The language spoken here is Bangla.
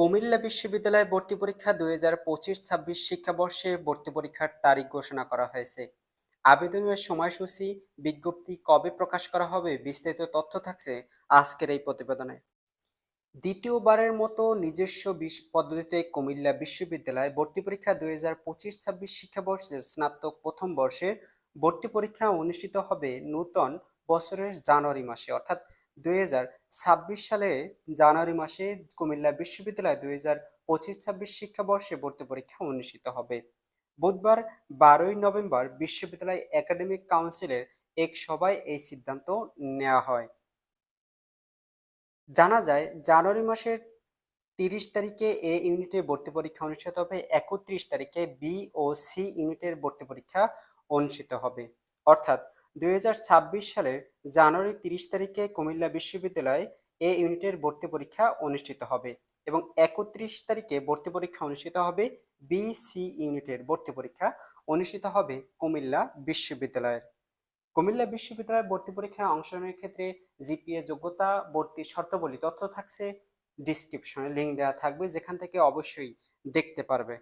কুমিল্লা বিশ্ববিদ্যালয়ে ভর্তি পরীক্ষা দুই হাজার পঁচিশ ছাব্বিশ শিক্ষাবর্ষে ভর্তি পরীক্ষার তারিখ ঘোষণা করা হয়েছে। আবেদনের সময়সূচি বিজ্ঞপ্তি কবে প্রকাশ করা হবে বিস্তারিত তথ্য থাকছে আজকের এই প্রতিবেদনে। দ্বিতীয়বারের মতো নিজস্ব পদ্ধতিতে কুমিল্লা বিশ্ববিদ্যালয়ে ভর্তি পরীক্ষা দুই হাজার পঁচিশ ছাব্বিশ শিক্ষাবর্ষে স্নাতক প্রথম বর্ষের ভর্তি পরীক্ষা অনুষ্ঠিত হবে নূতন বছরের জানুয়ারি মাসে। অর্থাৎ দুই হাজার ছাব্বিশ সালে জানুয়ারি মাসে কুমিল্লা বিশ্ববিদ্যালয়ে দুই হাজার পঁচিশ ছাব্বিশ শিক্ষাবর্ষে ভর্তি পরীক্ষা অনুষ্ঠিত হবে। বুধবার বারোই নভেম্বর বিশ্ববিদ্যালয় একাডেমিক কাউন্সিলের এক সভায় এই সিদ্ধান্ত নেওয়া হয়। জানা যায়, জানুয়ারি মাসের তিরিশ তারিখে এ ইউনিটের ভর্তি পরীক্ষা অনুষ্ঠিত হবে, একত্রিশ তারিখে বি ও সি ইউনিটের ভর্তি পরীক্ষা অনুষ্ঠিত হবে। অর্থাৎ দুই হাজার ছাব্বিশ সালের জানুয়ারি তিরিশ তারিখে কুমিল্লা বিশ্ববিদ্যালয়ে এ ইউনিটের ভর্তি পরীক্ষা অনুষ্ঠিত হবে এবং একত্রিশ তারিখে ভর্তি পরীক্ষা অনুষ্ঠিত হবে বি সি ইউনিটের ভর্তি পরীক্ষা অনুষ্ঠিত হবে কুমিল্লা বিশ্ববিদ্যালয়ের। কুমিল্লা বিশ্ববিদ্যালয়ে ভর্তি পরীক্ষায় অংশগ্রহণের ক্ষেত্রে জিপিএ যোগ্যতা, ভর্তি শর্তাবলী, তথ্য থাকছে ডিসক্রিপশনে লিঙ্ক দেওয়া থাকবে, যেখান থেকে অবশ্যই দেখতে পারবে।